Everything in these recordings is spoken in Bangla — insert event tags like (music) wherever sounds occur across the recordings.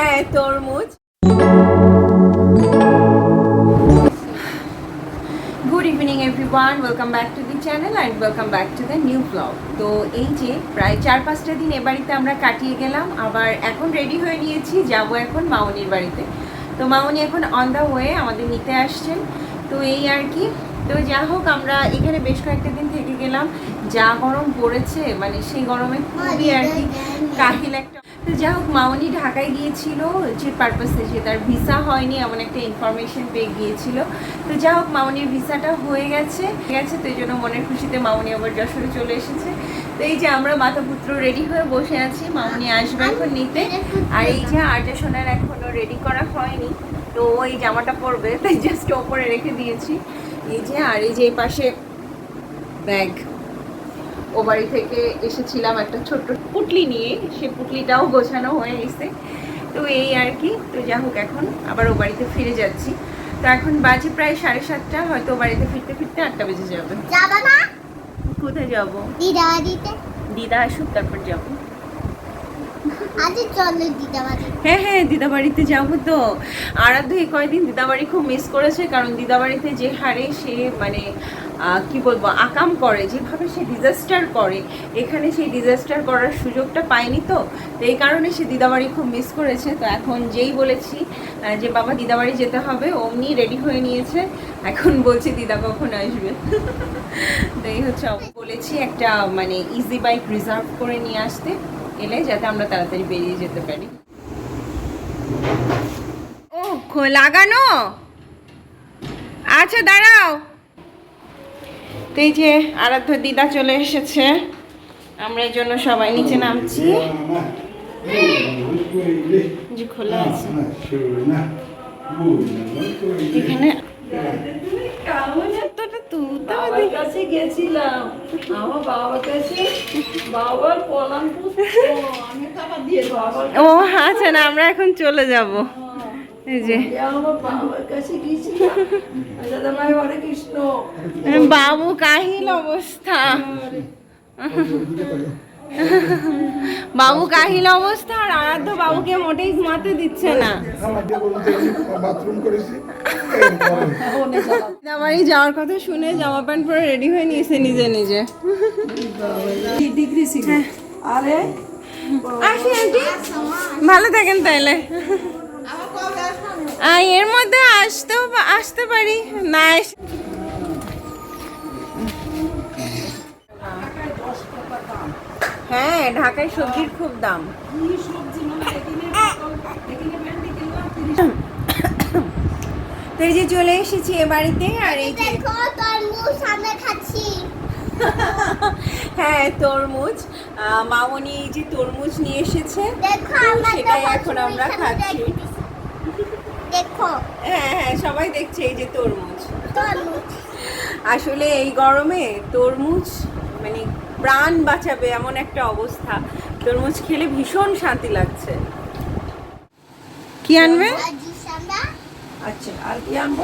হ্যাঁ তরমুজ। Good evening everyone welcome back to the channel and welcome back to the new blog তো এই যে প্রায় চার পাঁচটা দিন এ বাড়িতে আমরা কাটিয়ে গেলাম, আবার এখন রেডি হয়ে নিয়েছি, যাব এখন মামনির বাড়িতে। তো মামনি এখন অন দ্য ওয়ে আমাদের নিতে আসছেন তো এই আর কি। তো যা হোক, আমরা এখানে বেশ কয়েকটা দিন থেকে গেলাম। যা গরম পড়েছে মানে সেই গরমে খুবই আর কি কাহিল একটা। তো যা হোক, মামনি ঢাকায় গিয়েছিল, যে পারপাসে যে তার ভিসা হয়নি, এমন একটা ইনফরমেশন পেয়ে গিয়েছিল। তো যা হোক, মামনির ভিসাটা হয়ে গেছে গেছে, তো এই জন্য মনের খুশিতে মামনি আবার যশোরে চলে এসেছে। তো এই যে আমরা মাতা পুত্র রেডি হয়ে বসে আছি, মামনি আসবে এখন নিতে। আর এই যে আর্যা সোনার এখনও রেডি করা হয়নি, তো ওই জামাটা পরবে, তাই জাস্ট ওপরে রেখে দিয়েছি। এই যে, আর এই যে এই পাশে ব্যাগ ও বাড়ি থেকে এসেছিলাম একটা ছোট্ট পুটলি নিয়ে। সে পুটলিটাও গোছানো হয়ে গেছে। তো এই আর কি। তো যা হোক এখন আবার ও বাড়িতে ফিরে যাচ্ছি। তো এখন বাজে প্রায় সাড়ে সাতটা। হয়তো বাড়িতে ফিরতে ফিরতে আটটা বেজে যাবে। কোথায় যাব? দিদা দিতে দিদা আসুক তারপর যাব। বাড়ি। হ্যাঁ হ্যাঁ দিদা বাড়িতে যাব তো। আরাধ্য এই কয়দিন দিদা বাড়ি খুব মিস করেছে। কারণ দিদা বাড়িতে যে হারে সে মানে কি বলব, আকাম করে, যেভাবে সে ডিজাস্টার করে, এখানে সেই ডিজাস্টার করার সুযোগটা পায়নি তো? তো এই কারণে সে দিদাবাড়ি খুব মিস করেছে। তো এখন যেই বলেছি যে বাবা দিদাবাড়ি যেতে হবে, অমনি রেডি হয়ে নিয়েছে। এখন বলছি দিদা কখন আসবে? তো এই হচ্ছে বলেছি, একটা মানে ইজি বাইক রিজার্ভ করে নিয়ে আসতে, এলে যাতে আমরা তাড়াতাড়ি বেরিয়ে যেতে পারি। ও লাগানো? আচ্ছা দাঁড়াও। তো এই যে আরাধ্য দিদা চলে এসেছে আমরা এই জন্য সবাই নিচে নামছি। যে খোলা আছে। এখানে কাছে গেছিলাম। আমার বাবার কাছে বাবার কলাম আমি দিয়ে বাবার ও আচ্ছা না আমরা এখন চলে যাব। বাবু কাহিল অবস্থা। বাবু কাহিল অবস্থা আর আরাধ্য বাবুকে মোটেই ঘুমাতে দিচ্ছে না। বাড়ি যাওয়ার কথা শুনে জামা প্যান্ট পরে রেডি হয়ে নিয়েছে নিজে নিজে। ডিগ্রি আরে আসি আন্টি। ভালো থাকেন আহ, এর মধ্যে আসতেও আসতে পারি। না হ্যাঁ ঢাকায় সবজির খুব দাম। তো এই যে চলে এসেছি এ বাড়িতে আর এই যে হ্যাঁ তরমুজ। মামনি এই যে তরমুজ নিয়ে এসেছে। সেটাই এখন আমরা খাচ্ছি। দেখো। হ্যাঁ হ্যাঁ সবাই দেখছে এই যে তরমুজ। আসলে এই গরমে তরমুজ মানে প্রাণ বাঁচাবে এমন একটা অবস্থা। তরমুজ খেলে ভীষণ শান্তি লাগছে। কি আনবে? আচ্ছা আর কি আনব?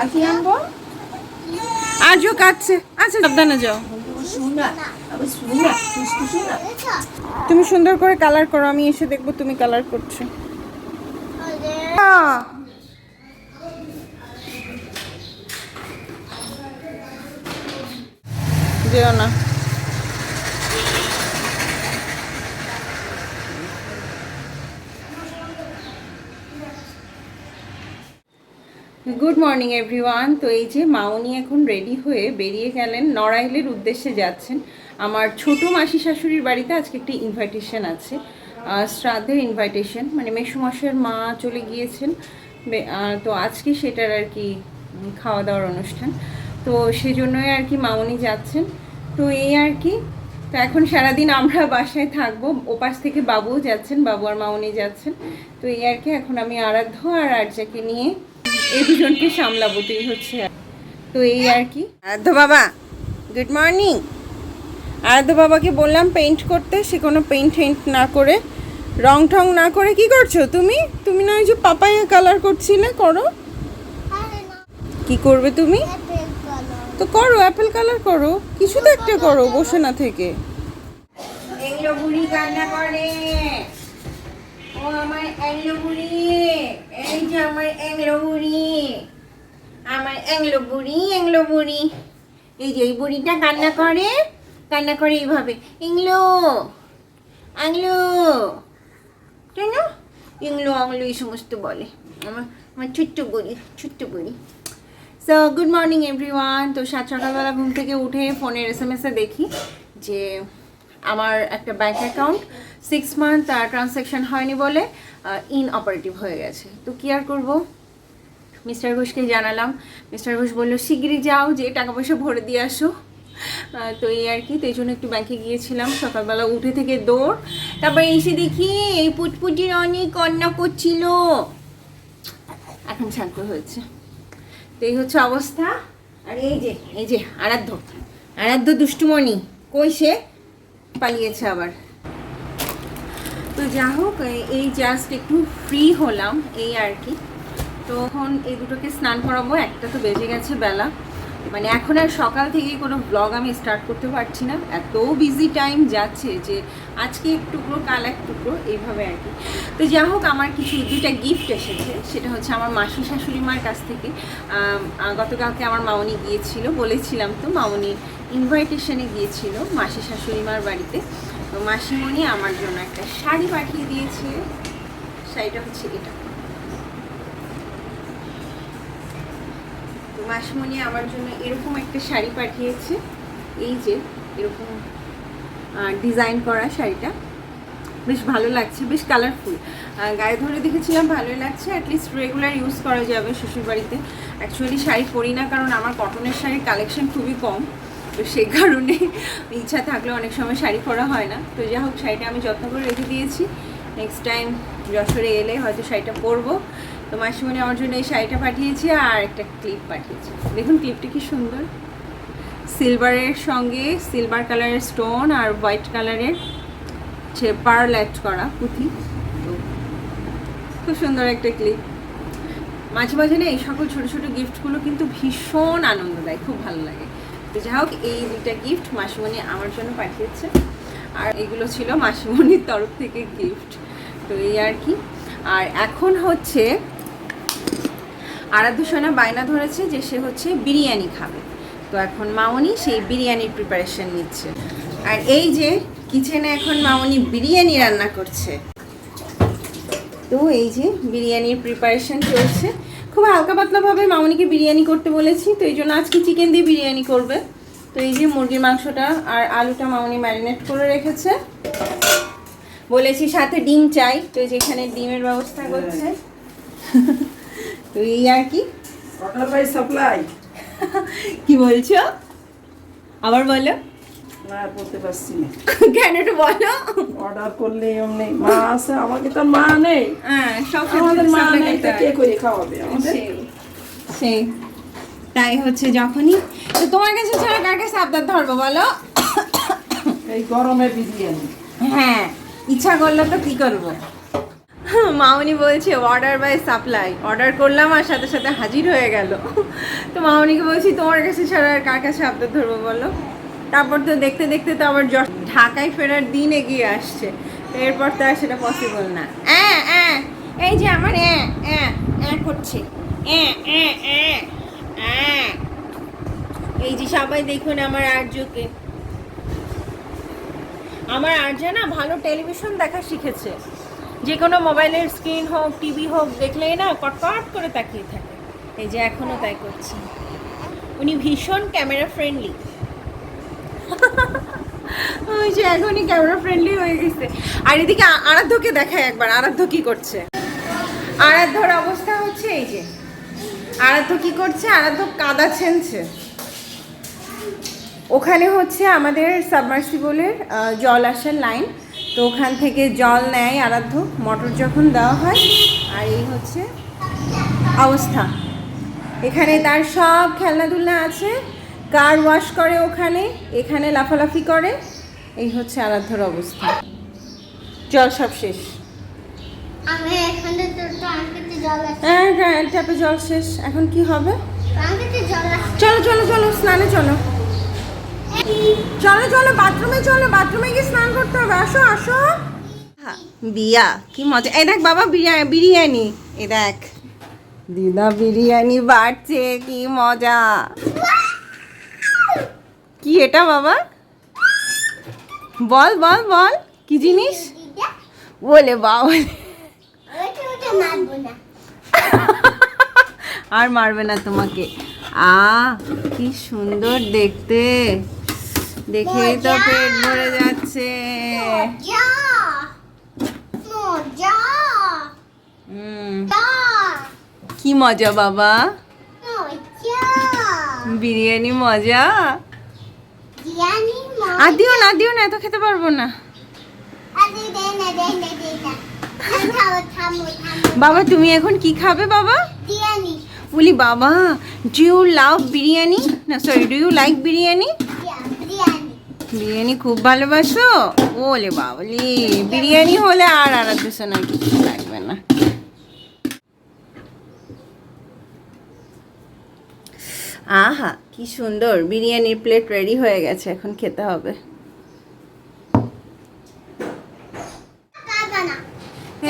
আর কি আনব? আজও কাটছে। আচ্ছা সাবধানে যাও। শুনা তুমি সুন্দর করে কালার করো আমি এসে দেখব তুমি কালার করছ। যেও না। গুড মর্নিং এভরিওয়ান তো এই যে মাউনি এখন রেডি হয়ে বেরিয়ে গেলেন, নড়াইলের উদ্দেশ্যে যাচ্ছেন। আমার ছোট মাসি শাশুড়ির বাড়িতে আজকে একটি ইনভাইটেশন আছে। শ্রাদ্ধের ইনভাইটেশন মানে মেসুমশের মা চলে গিয়েছেন। তো আজকে সেটার আর কি খাওয়া দাওয়ার অনুষ্ঠান। তো সেজন্যই আর কি মামনি যাচ্ছেন। তো এই আর কি, তো এখন সারাদিন আমরা বাসায় থাকব। ওপাশ থেকে বাবুও যাচ্ছেন, বাবু আর মামনি যাচ্ছেন। তো এই আর কি, এখন আমি আরাধ্য আর আর্যাকে নিয়ে এই দুজনকে সামলাবো তো এই হচ্ছে আর- তো এই আর কি। আরাধ্য বাবা গুড মর্নিং আরাধ্য বাবাকে বললাম পেইন্ট করতে সে কোনো পেইন্ট টেন্ট না করে রং ঠং না করে কি করছ তুমি? তুমি না ওই যে পাপায়া কালার করছিলে করো। আরে কি করবে তুমি? তো করো অ্যাপেল কালার করো। কিছু তো একটা করো বসে না থেকে। এগুলো বুড়ি কান্না করে। ও আমার অ্যাংলো বুড়ি এই যে আমার অ্যাংলো বুড়ি আমার অ্যাংলো বুড়ি অ্যাংলো বুড়ি এই যে এই বুড়িটা কান্না করে কান্না করে এইভাবে। ইংলো, আংলো। তাই না? ইংলো, আংলো এই সমস্ত বলে। আমার আমার ছোট্ট বুড়ি ছোট্ট বুড়ি। সো গুড মর্নিং এভরিওয়ান তো সাত সকালবেলা ঘুম থেকে উঠে ফোনের এস এম এসে দেখি যে আমার একটা bank account six month transaction হয়নি বলে ইন অপারেটিভ হয়ে গেছে। তো কি আর করব? মিস্টার ঘোষকে জানালাম। মিস্টার ঘোষ বলল, শিগগিরই যাও যে টাকা পয়সা ভরে দিয়ে আসো। তো এই আর কি, তো এই জন্য একটু ব্যাংকে গিয়েছিলাম। সকালবেলা উঠে থেকে দৌড়, তারপরে এসে দেখি এই পুটপুটির অনেক কন্যা করছিল। এখন শান্ত হয়েছে। তো এই হচ্ছে অবস্থা। আর এই যে এই যে, আরাধ্য। আরাধ্য দুষ্টুমণি, কই সে? পালিয়েছে আবার। যা হোক এই- এই জাস্ট একটু ফ্রি হলাম এই আর কি। তো এখন এই দুটোকে স্নান করাবো, একটা তো বেজে গেছে বেলা। মানে এখন আর সকাল থেকে কোনো ব্লগ আমি স্টার্ট করতে পারছি না। এত বিজি টাইম যাচ্ছে যে আজকে এক টুকরো, কাল এক টুকরো, এইভাবে আর কি। তো যা হোক, আমার কিছু দুইটা গিফট এসেছে। সেটা হচ্ছে আমার মাসি শাশুড়ি মার কাছ থেকে। গতকালকে আমার মামনি গিয়েছিল, বলেছিলাম তো মামনি ইনভাইটেশনে গিয়েছিল মাসি শাশুড়ি মার বাড়িতে। তো মাসিমণি আমার জন্য একটা শাড়ি পাঠিয়ে দিয়েছে। শাড়িটা হচ্ছে এটা। তো মাসিমণি আমার জন্য এরকম একটা শাড়ি পাঠিয়েছে। এই যে, এরকম ডিজাইন করা শাড়িটা। বেশ ভালো লাগছে, বেশ কালারফুল গায়ে ধরে দেখেছিলাম ভালোই লাগছে অ্যাটলিস্ট রেগুলার ইউজ করা যাবে শ্বশুরবাড়িতে। অ্যাকচুয়ালি শাড়ি পরি না কারণ আমার কটনের শাড়ির কালেকশন খুবই কম। তো সেই কারণে ইচ্ছা থাকলে অনেক সময় শাড়ি পরা হয় না। তো যা হোক, শাড়িটা আমি যত্ন করে রেখে দিয়েছি। নেক্সট টাইম যশোরে এলে হয়তো শাড়িটা পরবো। তো মাসিমণি আমার জন্য এই শাড়িটা পাঠিয়েছি আর একটা ক্লিপ পাঠিয়েছি। দেখুন ক্লিপটা কি সুন্দর। সিলভারের সঙ্গে সিলভার কালারের স্টোন আর হোয়াইট কালারের হচ্ছে পার্ল অ্যাড করা পুঁথি। তো খুব সুন্দর একটা ক্লিপ মাঝে মাঝে না এই সকল ছোটো ছোটো গিফটগুলো কিন্তু ভীষণ আনন্দ দেয়, খুব ভালো লাগে। তো যাই হোক, এই দুইটা গিফট মাসিমণি আমার জন্য পাঠিয়েছে। আর এগুলো ছিল মাসিমণির তরফ থেকে গিফট তো এই আর কি। আর এখন হচ্ছে, আরাধ্য সোনা বায়না ধরেছে যে সে হচ্ছে বিরিয়ানি খাবে। তো এখন মামনি সেই বিরিয়ানির প্রিপারেশন নিচ্ছে। আর এই যে কিচেনে এখন মামনি বিরিয়ানি রান্না করছে। তো এই যে বিরিয়ানির প্রিপারেশন চলছে। খুব হালকা পাতলাভাবে মামনিকে বিরিয়ানি করতে বলেছি তো এই জন্য আজকে চিকেন দিয়ে বিরিয়ানি করবে। তো এই যে মুরগির মাংসটা আর আলুটা মামনি ম্যারিনেট করে রেখেছে। বলেছি সাথে ডিম চাই তো এই যে এখানে ডিমের ব্যবস্থা করছে। (laughs) তো এই আর কি। সাপ্লাই (laughs) কি বলছো? আবার বলো। না বলতে পারছি না। কেন একটু বলো? অর্ডার করলে এমনি মা আছে আমাকে তো মা নেই। হ্যাঁ সব আমাদের মা নেই তো কে করে খাওয়াবে আমাদের? সেই তাই হচ্ছে যখনই। তো তোমার কাছে ছাড়া কার কাছে আবদার ধরবো বলো? এই গরমে বিরিয়ানি। হ্যাঁ ইচ্ছা করলে তো কি করব? মামনি বলছে অর্ডার বাই সাপ্লাই অর্ডার করলাম আর সাথে সাথে হাজির হয়ে গেল। তো মামনিকে বলছি তোমার কাছে ছাড়া আর কার কাছে আবদার ধরবো বলো? তারপর তো দেখতে দেখতে তো আবার ঢাকায় ফেরার দিন এগিয়ে আসছে। এরপর তো আর সেটা পসিবল না। এই যে আমার করছে। এই যে সবাই দেখুন আমার আর্যকে আমার আর্যা না ভালো টেলিভিশন দেখা শিখেছে। যে কোনো মোবাইলের স্ক্রিন হোক টিভি হোক, দেখলেই না কটকট করে তাকিয়ে থাকে। এই যে এখনও তাই করছে। উনি ভীষণ ক্যামেরা ফ্রেন্ডলি যে এখনই ক্যামেরা ফ্রেন্ডলি হয়ে গেছে। আর এদিকে আরাধ্যকে দেখায় একবার, আরাধ্য কি করছে? আরাধ্যর অবস্থা হচ্ছে এই যে। আরাধ্য কি করছে? আরাধ্য কাদা ছেনছে। ওখানে হচ্ছে আমাদের সাবমার্সিবলের জল আসার লাইন তো ওখান থেকে জল নেয় আরাধ্য। মোটর যখন দেওয়া হয়, আর এই হচ্ছে অবস্থা। এখানে তার সব খেলনাধুলনা আছে। কার ওয়াশ করে ওখানে? এখানে লাফালাফি করে? এই হচ্ছে আরাধ্যর অবস্থা। জল সব শেষ। হ্যাঁ হ্যাঁ ট্যাপে জল শেষ। এখন কি হবে? চলো চলো চলো স্নানে চলো। চলো চলো বাথরুমে চলো বাথরুমে গিয়ে স্নান করতে হবে। আসো আসো। বিয়া কি মজা। এই দেখ বাবা বিরিয়ানি বিরিয়ানি। এ দেখ। দিদা বিরিয়ানি বাড়ছে কি মজা। কি এটা বাবা? বল বল বল। কি জিনিস? বলে বাবা। আর মারবে না তোমাকে। আ কি সুন্দর দেখতে। দেখেই তো পেট ভরে যাচ্ছে। কি মজা বাবা? বিরিয়ানি মজা? আর দিও না দিও না এত খেতে পারব না। আরে বাবা তুমি এখন কি খাবে বাবা? বলি বাবা ডু ইউ লাভ বিরিয়ানি? না sorry do you like biryani? Biryani. খুব ভালোবাসো। ওলে বাবলি বিরিয়ানি হলে আর সোনার কিছু লাগবে না। আহা, কি সুন্দর। বিরিয়ানির প্লেট রেডি হয়ে গেছে, এখন খেতে হবে।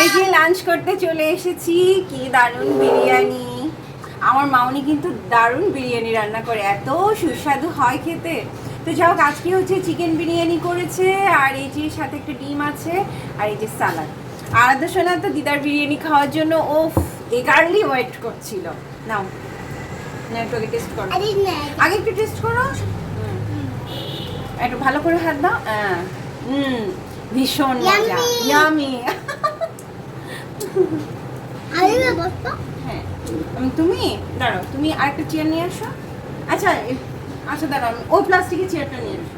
এই যে লাঞ্চ করতে চলে এসেছি, কি দারুণ বিরিয়ানি। আমার মামনি কিন্তু দারুণ বিরিয়ানি রান্না করে, এত সুস্বাদু হয় খেতে। তো যাই আজকে হচ্ছে চিকেন বিরিয়ানি করেছে, আর এই যে সাথে একটা ডিম আছে, আর এই যে সালাদ আরাধ্য সোনা তো দিদার বিরিয়ানি খাওয়ার জন্য ও এগারলি ওয়েট করছিল। নাও। না একটু আগে টেস্ট করো। আগে একটু টেস্ট করো। একটু ভালো করে হাত দাও। হ্যাঁ। হুম ভীষণ মজা! ইয়ামি আরে হ্যাঁ। তুমি? দাঁড়াও তুমি আরেকটা চেয়ার নিয়ে আসো। আচ্ছা আচ্ছা দাঁড়াও ওই প্লাস্টিকের চেয়ারটা নিয়ে আসো।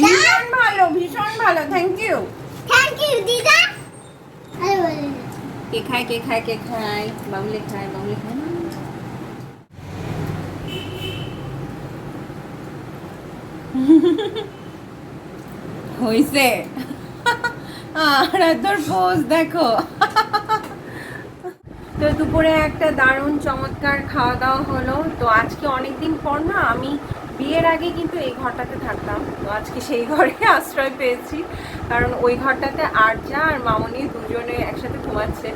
ভীষণ ভালো ভীষণ ভালো থ্যাংক ইউ থ্যাংক ইউ দিদা। কে খায় কে খায় কে খায় বাবুলে খায় বাবুলে খায় না (laughs) হইছে। আর তোর পোজ দেখো। তো দুপুরে একটা দারুণ চমৎকার খাওয়া দাওয়া হলো। তো আজকে অনেক দিন পর না আমি বিয়ের আগে কিন্তু এই ঘরটাতে থাকতাম। তো আজকে সেই ঘরে (laughs) আশ্রয় পেয়েছি। কারণ ওই ঘরটাতে আরজা আর মামনি দুজনে একসাথে ঘুমাচ্ছে।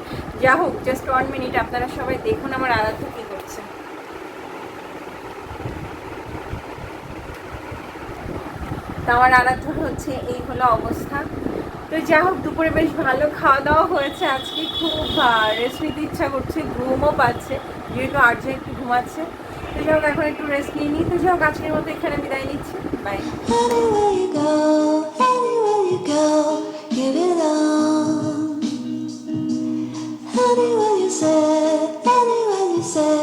যা হোক জাস্ট ওয়ান মিনিট আপনারা সবাই দেখুন আমার আরাধ্য কি করছে। আমার আরাধ্যর হচ্ছে, এই হলো অবস্থা। তো যা হোক, দুপুরে বেশ ভালো খাওয়া দাওয়া হয়েছে আজকে। খুব রেস্ট নিতে ইচ্ছা করছে, ঘুমও পাচ্ছে। যেহেতু আর্য একটু ঘুমাচ্ছে। তো যাই এখন একটু রেস্ট নিয়ে নিই তো যাই হোক আজকের মতো এখানে বিদায় নিচ্ছি bye Give it all. Anywhere you say, anywhere you say.